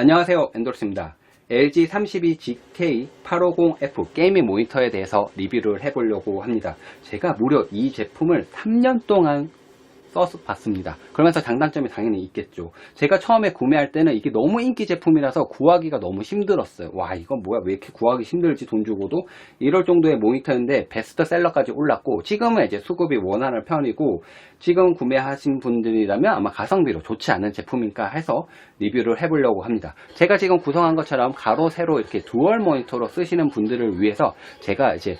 안녕하세요. 엔돌스입니다. LG 32GK850F 게이밍 모니터에 대해서 리뷰를 해보려고 합니다. 제가 무려 이 제품을 3년 동안 써봤습니다. 그러면서 장단점이 당연히 있겠죠. 제가 처음에 구매할 때는 이게 너무 인기 제품이라서 구하기가 너무 힘들었어요. 와 이건 뭐야? 왜 이렇게 구하기 힘들지 돈 주고도? 이럴 정도의 모니터인데 베스트셀러까지 올랐고 지금은 이제 수급이 원활한 편이고 지금 구매하신 분들이라면 아마 가성비로 좋지 않은 제품인가 해서 리뷰를 해보려고 합니다. 제가 지금 구성한 것처럼 가로 세로 이렇게 두얼 모니터로 쓰시는 분들을 위해서 제가 이제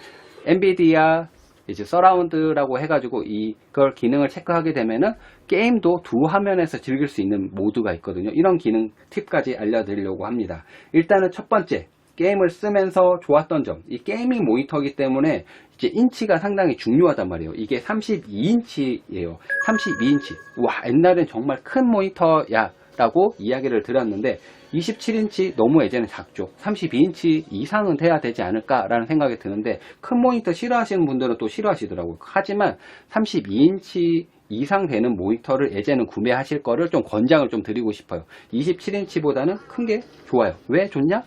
엔비디아 이제 서라운드라고 해가지고 이걸 기능을 체크하게 되면은 게임도 두 화면에서 즐길 수 있는 모드가 있거든요. 이런 기능 팁까지 알려드리려고 합니다. 일단은 첫 번째 게임을 쓰면서 좋았던 점, 이 게이밍 모니터이기 때문에 이제 인치가 상당히 중요하단 말이에요. 이게 32인치예요. 32인치. 와, 옛날엔 정말 큰 모니터야. 라고 이야기를 드렸는데 27인치 너무 예전에 작죠 32인치 이상은 돼야 되지 않을까 라는 생각이 드는데 큰 모니터 싫어하시는 분들은 또 싫어하시더라고요 하지만 32인치 이상 되는 모니터를 예전에 구매하실 거를 좀 권장을 좀 드리고 싶어요 27인치보다는 큰 게 좋아요 왜 좋냐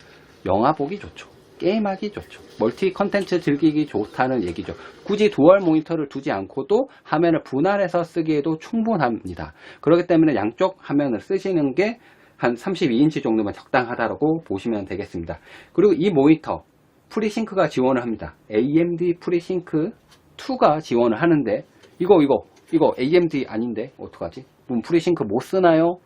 영화 보기 좋죠 게임하기 좋죠. 멀티 컨텐츠 즐기기 좋다는 얘기죠. 굳이 두얼 모니터를 두지 않고도 화면을 분할해서 쓰기에도 충분합니다. 그렇기 때문에 양쪽 화면을 쓰시는 게 한 32인치 정도면 적당하다고 보시면 되겠습니다. 그리고 이 모니터 프리싱크가 지원을 합니다. AMD 프리싱크 2가 지원을 하는데 이거 이거 이거 AMD 아닌데 어떡하지? 뭐 프리싱크 못 쓰나요?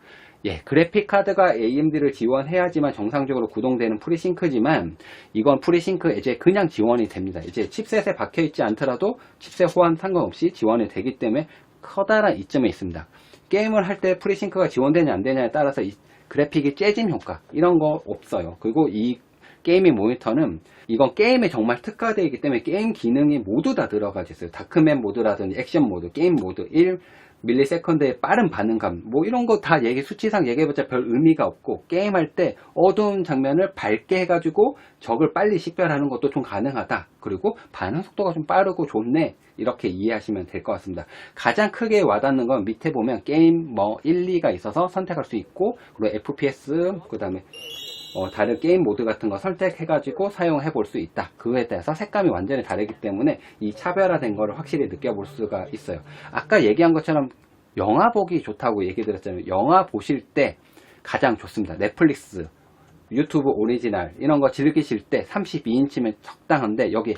예, 그래픽 카드가 AMD를 지원해야지만 정상적으로 구동되는 프리싱크지만 이건 프리싱크 이제 그냥 지원이 됩니다. 이제 칩셋에 박혀 있지 않더라도 칩셋 호환 상관없이 지원이 되기 때문에 커다란 이점에 있습니다. 게임을 할 때 프리싱크가 지원되냐 안 되냐에 따라서 이 그래픽이 재진 효과 이런 거 없어요. 그리고 이 게이밍 모니터는 이건 게임에 정말 특화되어 있기 때문에 게임 기능이 모두 다 들어가져 있어요. 다크맨 모드라든지 액션 모드, 게임 모드, 1 밀리세컨드의 빠른 반응감 뭐 이런 거 다 얘기 수치상 얘기해봤자 별 의미가 없고 게임할 때 어두운 장면을 밝게 해가지고 적을 빨리 식별하는 것도 좀 가능하다. 그리고 반응 속도가 좀 빠르고 좋네. 이렇게 이해하시면 될 것 같습니다. 가장 크게 와닿는 건 밑에 보면 게임 뭐 1, 2가 있어서 선택할 수 있고 그리고 FPS 그 다음에 어, 다른 게임 모드 같은 거 선택해가지고 사용해 볼 수 있다. 그거에 따라서 색감이 완전히 다르기 때문에 이 차별화된 거를 확실히 느껴볼 수가 있어요. 아까 얘기한 것처럼 영화 보기 좋다고 얘기 드렸잖아요. 영화 보실 때 가장 좋습니다. 넷플릭스, 유튜브 오리지널 이런 거 즐기실 때 32인치면 적당한데 여기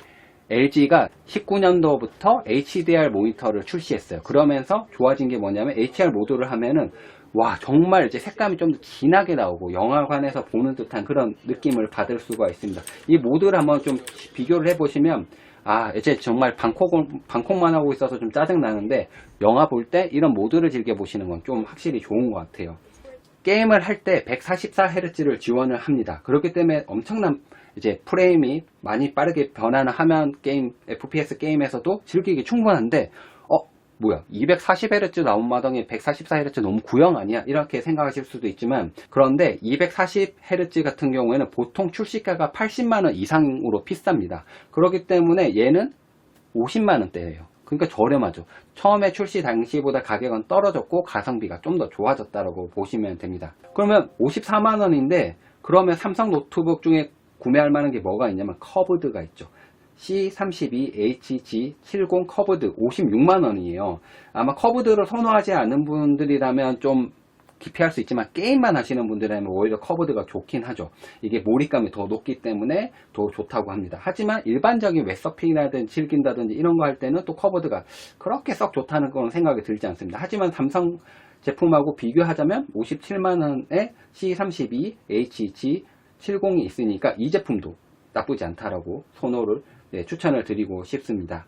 LG가 19년도부터 HDR 모니터를 출시했어요. 그러면서 좋아진 게 뭐냐면 HDR 모드를 하면은 와 정말 이제 색감이 좀 더 진하게 나오고 영화관에서 보는 듯한 그런 느낌을 받을 수가 있습니다. 이 모드를 한번 좀 비교를 해보시면 아 이제 정말 방콕 방콕만 하고 있어서 좀 짜증 나는데 영화 볼 때 이런 모드를 즐겨 보시는 건 좀 확실히 좋은 것 같아요. 게임을 할 때 144Hz를 지원을 합니다. 그렇기 때문에 엄청난 이제 프레임이 많이 빠르게 변하는 화면 게임, FPS 게임에서도 즐기기 충분한데, 어, 뭐야, 240Hz 나온 마당에 144Hz 너무 구형 아니야? 이렇게 생각하실 수도 있지만, 그런데 240Hz 같은 경우에는 보통 출시가가 80만원 이상으로 비쌉니다. 그렇기 때문에 얘는 50만원대예요. 그러니까 저렴하죠. 처음에 출시 당시보다 가격은 떨어졌고 가성비가 좀 더 좋아졌다고 보시면 됩니다. 그러면 54만원인데 그러면 삼성 노트북 중에 구매할 만한 게 뭐가 있냐면 커브드가 있죠. C32HG70 커브드 56만원이에요. 아마 커브드를 선호하지 않는 분들이라면 좀 기피할 수 있지만 게임만 하시는 분들이라면 오히려 커브드가 좋긴 하죠. 이게 몰입감이 더 높기 때문에 더 좋다고 합니다. 하지만 일반적인 웹서핑이라든지 즐긴다든지 이런 거 할 때는 또 커브드가 그렇게 썩 좋다는 건 생각이 들지 않습니다. 하지만 삼성 제품하고 비교하자면 57만원에 C32HG70이 있으니까 이 제품도 나쁘지 않다라고 선호를 네, 추천을 드리고 싶습니다.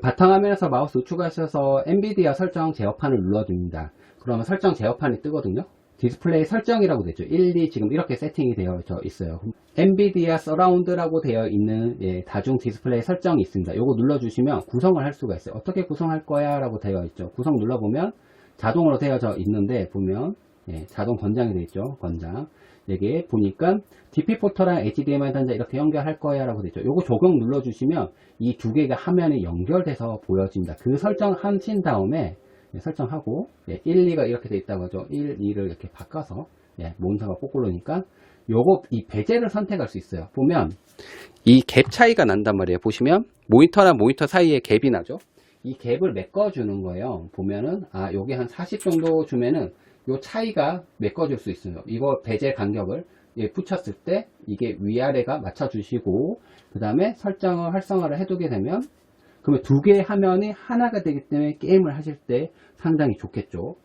바탕화면에서 마우스 우측하셔서 엔비디아 설정 제어판을 눌러줍니다. 그러면 설정 제어판이 뜨거든요. 디스플레이 설정이라고 되죠. 1, 2 지금 이렇게 세팅이 되어 있어요. 엔비디아 서라운드라고 되어 있는 예, 다중 디스플레이 설정이 있습니다. 요거 눌러주시면 구성을 할 수가 있어요. 어떻게 구성할 거야 라고 되어 있죠. 구성 눌러보면 자동으로 되어져 있는데 보면 예, 자동 권장이 되어 있죠. 권장. 여기에 보니까 DP 포터랑 HDMI 단자 이렇게 연결할 거야 라고 되어 있죠. 요거 적용 눌러주시면 이 두 개가 화면에 연결돼서 보여집니다. 그 설정 하신 다음에 예, 설정하고 예, 1, 2가 이렇게 돼 있다고 하죠. 1, 2를 이렇게 바꿔서 예, 몬사가 거꾸로니까 요거 이 배제를 선택할 수 있어요. 보면 이 갭 차이가 난단 말이에요. 보시면 모니터랑 모니터 사이에 갭이 나죠. 이 갭을 메꿔주는 거예요. 보면은 아 요게 한 40 정도 주면은 요 차이가 메꿔줄 수 있어요. 이거 배제 간격을 예, 붙였을 때 이게 위아래가 맞춰주시고 그 다음에 설정을 활성화를 해두게 되면 그러면 두 개의 화면이 하나가 되기 때문에 게임을 하실 때 상당히 좋겠죠.